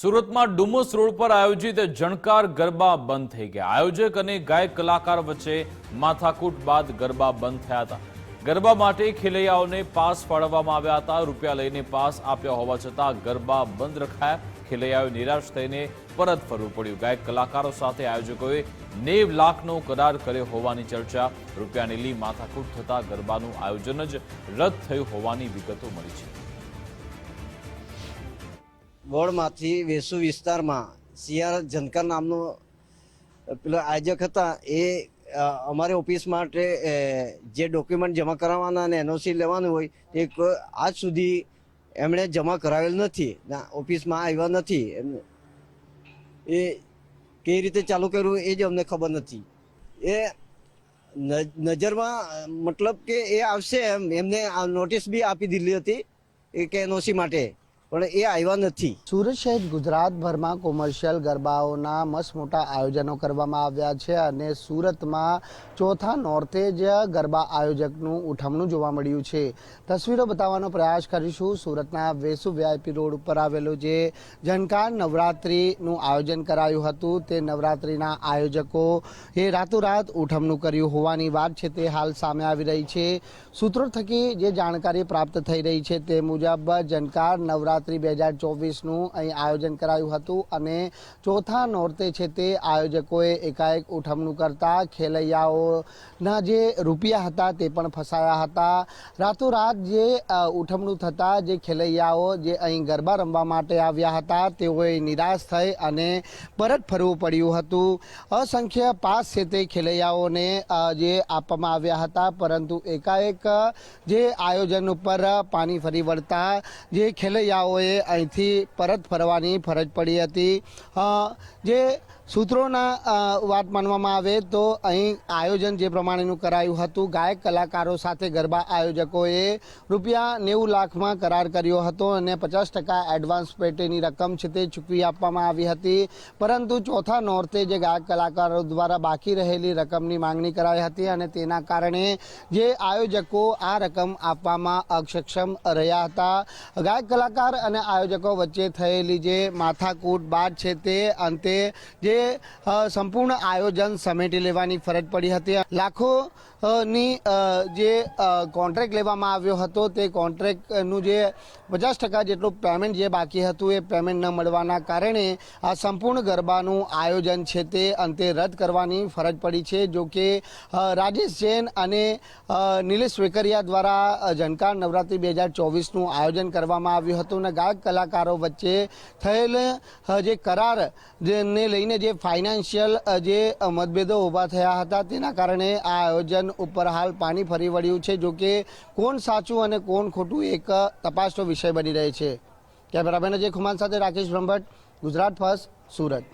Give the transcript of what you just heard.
સુરતમાં ડુમસ રોડ પર આયોજિત જણકાર ગરબા બંધ થઈ ગયા. આયોજક અને ગાયક કલાકાર વચ્ચે માથાકૂટ બાદ ગરબા બંધ થયા હતા. ગરબા માટે ખેલૈયાઓને પાસ ફાળવવામાં આવ્યા હતા. રૂપિયા લઈને પાસ આપ્યા હોવા છતાં ગરબા બંધ રખાયા. ખેલૈયાઓએ નિરાશ થઈને પરત ફરવું પડ્યું. ગાયક કલાકારો સાથે આયોજકોએ નેવ લાખનો કરાર કર્યો હોવાની ચર્ચા. રૂપિયાની લી માથાકૂટ થતા ગરબાનું આયોજન જ રદ થયું હોવાની વિગતો મળી છે. વોર્ડમાંથી વેસુ વિસ્તારમાં સીઆર જનકર નામનો પેલો આયોજક હતા, એ અમારી ઓફિસ માટે જે ડોક્યુમેન્ટ જમા કરાવવાના અને એનઓસી લેવાનું હોય, તે આજ સુધી એમણે જમા કરાવેલ નથી. ના, ઓફિસમાં આવ્યા નથી. એ કઈ રીતે ચાલુ કર્યું એ જ અમને ખબર નથી. એ નજરમાં, મતલબ કે એ આવશે એમ. એમને નોટિસ બી આપી દીધી હતી, એ કે એનઓસી માટે. પણ એ આવ્યા નથી. સુરત સહિત ગુજરાતભરમાં કોમર્શિયલ ગરબાઓના મસ્ત મોટા આયોજનો કરવામાં આવ્યા છે અને સુરતમાં ચોથા નોર્તે જ ગરબા આયોજકનું ઉઠમણું જોવા મળ્યું છે. તસવીરો બતાવવાનો પ્રયાસ કરીશું. સુરતના વેસુ વીઆઈપી રોડ ઉપર આવેલું જે જનકાર નવરાત્રિનું આયોજન કરાયું હતું, તે નવરાત્રિના આયોજકો એ રાતોરાત ઉઠમણું કર્યું હોવાની વાત છે, તે હાલ સામે આવી રહી છે. સૂત્રો થકી જે જાણકારી પ્રાપ્ત થઈ રહી છે, તે મુજબ જનકાર નવરાત્રિ બે હજાર ચોવીસનું અહીં આયોજન કરાયું હતું અને ચોથા નોરતે છે તે આયોજકોએ એકાએક ઉઠમણું કરતા ખેલૈયાઓના જે રૂપિયા હતા તે પણ ફસાયા હતા. રાતોરાત જે ઉઠમણું થતાં જે ખેલૈયાઓ જે અહીં ગરબા રમવા માટે આવ્યા હતા તેઓએ નિરાશ થઈ અને પરત ફરવું પડ્યું હતું. અસંખ્ય પાસ છે તે ખેલૈયાઓને જે આપવામાં આવ્યા હતા, પરંતુ એકાએક જે આયોજન ઉપર પાણી ફરી વળતા જે ખેલૈયાઓએ અહીંથી પરત ફરવાની ફરજ પડી હતી. જે સૂત્રોના વાત માનવામાં આવે તો અહીં આયોજન જે પ્રમાણેનું કરાયું હતું, ગાયક કલાકારો સાથે ગરબા આયોજકોએ રૂપિયા નેવું લાખમાં કરાર કર્યો હતો અને પચાસ ટકા એડવાન્સ પેટેની રકમ છે તે ચૂકવી આપવામાં આવી હતી. પરંતુ ચોથા નોરતે જે ગાયક કલાકારો દ્વારા બાકી રહેલી રકમની માંગણી કરાઈ હતી અને તેના કારણે જે આયોજકો આ રકમ આપવામાં અક્ષક્ષમ રહ્યા હતા. ગાયક કલાકાર અને આયોજકો વચ્ચે થયેલી જે માથાકૂટ બાદ છે તે અંતે જે સંપૂર્ણ આયોજન સમેટી લેવાની ફરજ પડી હતી. લાખો ની જે કોન્ટ્રાક્ટ લેવામાં આવ્યો હતો, તે કોન્ટ્રાક્ટનું જે પચાસ ટકા જેટલું પેમેન્ટ જે બાકી હતું, એ પેમેન્ટ ન મળવાના કારણે આ સંપૂર્ણ ગરબાનું આયોજન છે તે અંતે રદ કરવાની ફરજ પડી છે. જો કે રાજેશ જૈન અને નિલેશ વેકરિયા દ્વારા જનકાર નવરાત્રિ બે હજાર ચોવીસનું આયોજન કરવામાં આવ્યું હતું અને ગાયક કલાકારો વચ્ચે થયેલ જે કરાર જેને લઈને જે ફાઇનાન્શિયલ જે મતભેદો ઊભા થયા હતા તેના કારણે આ આયોજન ઉપર હાલ પાણી ફરી વળ્યું છે. જો કે કોણ સાચું અને કોણ ખોટું એક તપાસનો વિષય બની રહે છે. કેમેરામેન અજય ખુમાન સાથે રાકેશ બ્રહ્મભટ્ટ, ગુજરાત ફર્સ્ટ, સુરત.